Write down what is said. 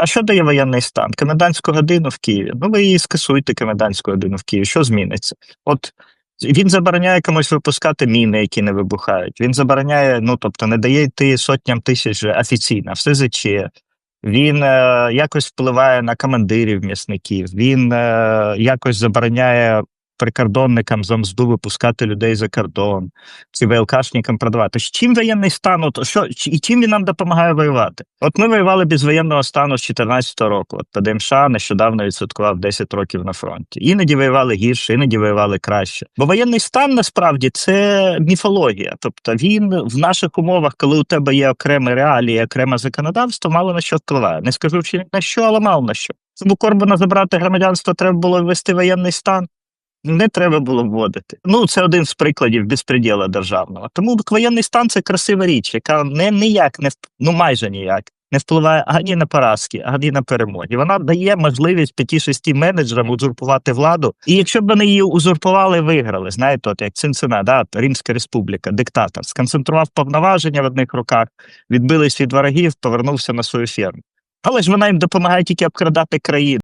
А що дає воєнний стан? Комендантську годину в Києві. Ну ви її скасуйте комендантську годину в Києві. Що зміниться? От він забороняє комусь випускати міни, які не вибухають. Він забороняє, ну тобто, не дає йти сотням тисяч офіційно, все СЗЧ. Він е, якось впливає на командирів м'ясників. Він е, якось забороняє прикордонникам з ОМСДУ випускати людей за кордон, чи ВЛКшникам продавати. Чим воєнний стан? От, що, і чим він нам допомагає воювати? От ми воювали без воєнного стану з 14 року. От ПДМШ нещодавно відсвяткував 10 років на фронті. Іноді воювали гірше, іноді воювали краще. Бо воєнний стан насправді це міфологія. Тобто він в наших умовах, коли у тебе є окремі реалії, окреме законодавство, мало на що впливає. Не скажу на що, але мало на що. Щоб у Корбана забрати громадянство, треба було ввести воєнний стан. Не треба було вводити. Ну, це один з прикладів безпреділа державного. Тому воєнний стан це красива річ, яка не ніяк не ну майже ніяк не впливає ані на поразки, ані на перемоги. Вона дає можливість 5-6 менеджерам узурпувати владу. І якщо б вони її узурпували, виграли. Знаєте, от як Цинцина, да, Римська республіка, диктатор, сконцентрував повноваження в одних руках, відбились від ворогів, повернувся на свою ферму. Але ж вона їм допомагає тільки обкрадати країну.